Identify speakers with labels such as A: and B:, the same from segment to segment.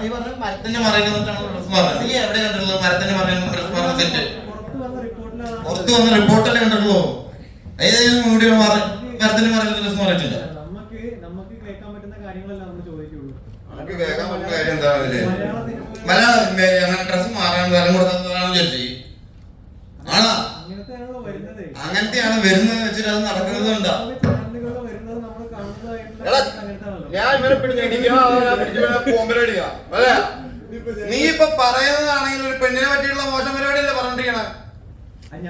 A: ഈ പറഞ്ഞ മരത്തിന്റെ മറയിൽ നിന്നിട്ടാണ് ഡ്രസ് മാറുന്നത് നീ എവിടെ കണ്ടുള്ളത് മരത്തിന്റെ മറയിൽ ഡ്രസ് മാറുന്ന സെറ്റ്.
B: പുറത്ത് വന്ന
A: റിപ്പോർട്ടല്ലേ കണ്ടുള്ളൂ ഏതെങ്കിലും മൂടി മാറി മരത്തിന്റെ മറയിൽ ഡ്രസ് മാറിയിട്ടില്ല
B: നമുക്ക് നമുക്ക് കേൾക്കാൻ പറ്റുന്ന കാര്യങ്ങളല്ല നമ്മൾ ചോദിക്കുള്ളൂ.
A: നമുക്ക് കേൾക്കാൻ പറ്റുന്ന കാര്യം എന്താ അതിൽ
B: മലയാള
A: അങ്ങനെ ഡ്രസ് മാറാൻ വരം കൊടുക്കുന്നതാണെന്ന് ചോദിച്ചു ആണോ?
B: അങ്ങനത്തെയാണല്ലോ വരുന്നത്.
A: അങ്ങനത്തെയാണ് വരുന്നത് വെച്ചിട്ട് അത് നടക്കുന്നതുണ്ടോ
B: ചാനലുകളിൽ വരുന്നത് നമ്മൾ കാണുന്നതായിട്ടുള്ള
A: എടാ,
B: അങ്ങനത്തെയാണല്ലോ
A: ഞാൻ ഇവനെ അല്ലേ നീ ഇപ്പൊ പറയുന്നതാണെങ്കിൽ ഒരു പെണ്ണിനെ പറ്റിയുള്ള മോശം പരിപാടിയല്ലേ പറഞ്ഞിരിക്കണേ?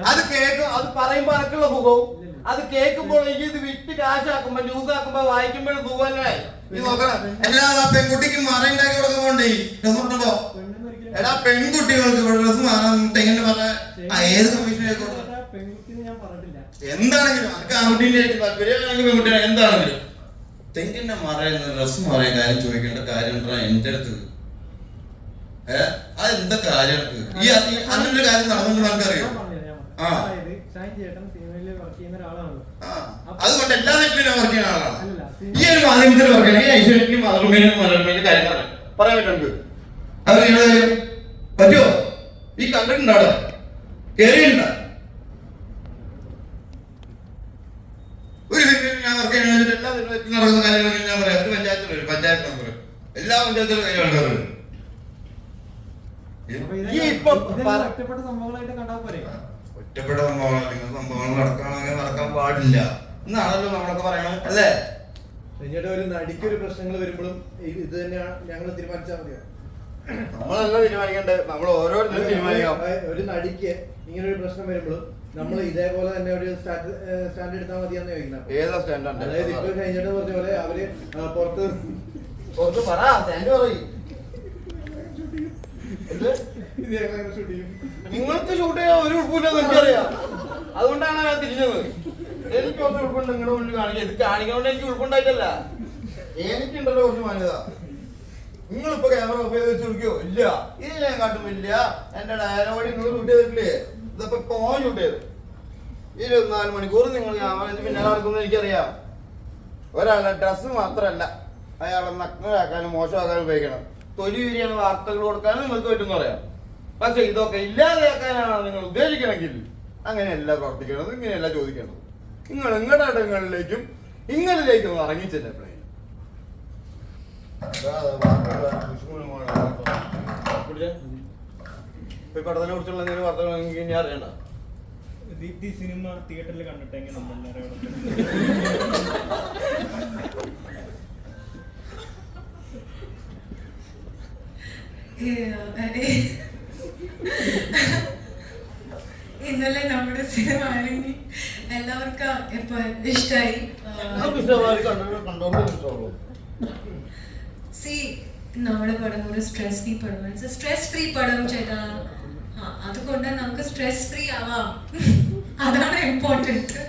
B: അത്
A: കേൾക്കും അത് പറയുമ്പോ അനക്കുള്ള സുഖവും. അത് കേൾക്കുമ്പോൾ എനിക്ക് ഇത് വിറ്റ് കാശാക്കുമ്പോ ന്യൂസ് ആക്കുമ്പോ വായിക്കുമ്പോഴും സുഖമല്ലേ? നീ നോക്കണം. അല്ലാതെ ആ പെൺകുട്ടിക്ക് മറയുണ്ടാക്കി കൊടുക്കുമ്പോണ്ടേ ഡ്രസ് എടാ പെൺകുട്ടികൾക്ക് ഇവിടെ ഡ്രസ് മാറാൻ തെങ്ങിന്റെ പറഞ്ഞ ഏത് കമ്മീഷനെ കൊടുക്കും എന്താണെങ്കിലും അനക്ക് ആൺകുട്ടീന്റെ ആയിട്ട് താല്പര്യമാണെങ്കിൽ പെൺകുട്ടിയാണ് എന്താണെങ്കിലും. മറയുന്ന ഡ്രസ് മാറിയ കാര്യം ചോദിക്കേണ്ട കാര്യം എന്റെ അടുത്ത്? ഏഹ് അത് എന്താ കാര്യം? ഈ അങ്ങനെ ഒരു കാര്യം നടന്നു നമുക്കറിയോ ആ. അതുകൊണ്ട് എല്ലാ സെറ്റിലും വർക്ക് ചെയ്യുന്ന ആളാണ്. ഈ ഒരു മാധ്യമത്തിൽ വർക്ക് ചെയ്യണം ഈ ഐശ്വര്യക്കും മാതൃഭൂമിയിലും മനോരമയിലും കാര്യം പറയാം പറയാൻ പറ്റുന്നുണ്ട്. പറ്റുമോ? ഈ കണ്ടിട്ടുണ്ടോ അവിടെ? കേറിയിട്ടുണ്ടോ ഒരു സെറ്റിലും ഞാൻ വർക്ക് ചെയ്യുന്ന എല്ലാ നടക്കുന്ന കാര്യങ്ങളും ഞാൻ പറയാം. ഒരു പഞ്ചായത്തിൽ വരും പഞ്ചായത്ത് മെമ്പർ എല്ലാ പഞ്ചായത്തിലും ആൾക്കാർ വരും. ഈ ഇപ്പൊ
B: ഒറ്റപ്പെട്ട സംഭവങ്ങളായിട്ട് കണ്ടാ പോരെ?
A: ഒറ്റപ്പെട്ട സംഭവങ്ങൾ നിങ്ങൾ സംഭവങ്ങൾ നടക്കുകയാണെങ്കിൽ നടക്കാൻ പാടില്ല. എന്നാണല്ലോ നമ്മളൊക്കെ പറയണത് അല്ലേ?
C: പിന്നീട് ഒരു നടിക്കൊരു പ്രശ്നങ്ങൾ വരുമ്പോഴും ഇത് തന്നെയാണ് ഞങ്ങൾ തീരുമാനിച്ചാൽ മതിയോ?
A: നമ്മളല്ല തീരുമാനിക്കണ്ടേ? നമ്മൾ ഓരോരുത്തരും തീരുമാനിക്കാം.
C: ഒരു നടിക്ക് ഇങ്ങനെ ഒരു പ്രശ്നം വരുമ്പോൾ നമ്മൾ ഇതേപോലെ തന്നെ ഒരു സ്റ്റാൻഡ് എടുത്താൽ മതിയാന്ന് ചോദിക്കുന്നത്
A: ഏതാ സ്റ്റാൻഡ്
C: അതായത് ഇപ്പൊ കഴിഞ്ഞിട്ട് പറഞ്ഞ പോലെ അവർ പുറത്ത്
A: പുറത്ത് പറ സ്റ്റാൻഡ് പറയും. നിങ്ങൾക്ക് ഷൂട്ട് ചെയ്യാൻ ഒരു ഉൾപ്പില്ലെന്ന് എനിക്കറിയാം. അതുകൊണ്ടാണ് ഞാൻ തിരിഞ്ഞത്. എനിക്ക് കുറച്ച് ഉൾപ്പുണ്ട് നിങ്ങളുടെ മുന്നിൽ കാണിക്കുക ഇത് കാണിക്കാൻ എനിക്ക് ഉൾപ്പുണ്ടായിട്ടല്ല. എനിക്കുണ്ടല്ലോ കുറച്ച് മാന്യത. നിങ്ങളിപ്പോ ക്യാമറ ഓഫ് ചെയ്ത് വെച്ച് കൊടുക്കോ ഇല്ല. ഇത് ഞാൻ കാട്ടുമില്ല എന്റെ ഡയലോഗ് നിങ്ങൾ ചെയ്തിട്ടില്ലേ? ഇതിപ്പോ ഷൂട്ട് ചെയ്തു. ഇരുപത്തിനാല് മണിക്കൂർ നിങ്ങൾ ക്യാമറ പിന്നെ പിന്നാലെ നടക്കുന്നത് എനിക്കറിയാം. ഒരാളുടെ ഡ്രസ്സ് മാത്രമല്ല അയാളെ നഗ്നരാക്കാനും മോശമാക്കാനും ഉപയോഗിക്കണം. തൊലി വിരിയാണ് വാർത്തകൾ കൊടുക്കാനും നിങ്ങൾക്ക് പറ്റുമെന്ന് പറയാം. പക്ഷെ ഇതൊക്കെ ഇല്ലാതെയാക്കാനാണ് നിങ്ങൾ ഉദ്ദേശിക്കണമെങ്കിൽ അങ്ങനെയല്ല പ്രവർത്തിക്കേണ്ടത് ഇങ്ങനെയല്ല ചോദിക്കേണ്ടത്. നിങ്ങൾ നിങ്ങളുടെ ഇടങ്ങളിലേക്കും ഇങ്ങളിലേക്കും ഇറങ്ങിച്ചെന്നെ പ്ലെയിൻ പടത്തിനെ കുറിച്ചുള്ള എന്തെങ്കിലും അറിയണ്ട
B: ദീപ്തി സിനിമ തിയേറ്ററിൽ
D: ഇന്നലെ നമ്മുടെ സിനിമ ഇറങ്ങി എല്ലാവർക്കും ഇപ്പൊ
A: ഇഷ്ടമായി
D: സി നമ്മുടെ പടം ഒരു സ്ട്രെസ് ഫ്രീ പടം സ്ട്രെസ് ഫ്രീ പടം ചേട്ടാ. അതുകൊണ്ട് നമുക്ക് സ്ട്രെസ് ഫ്രീ ആവാം. അതാണ് ഇമ്പോർട്ടന്റ്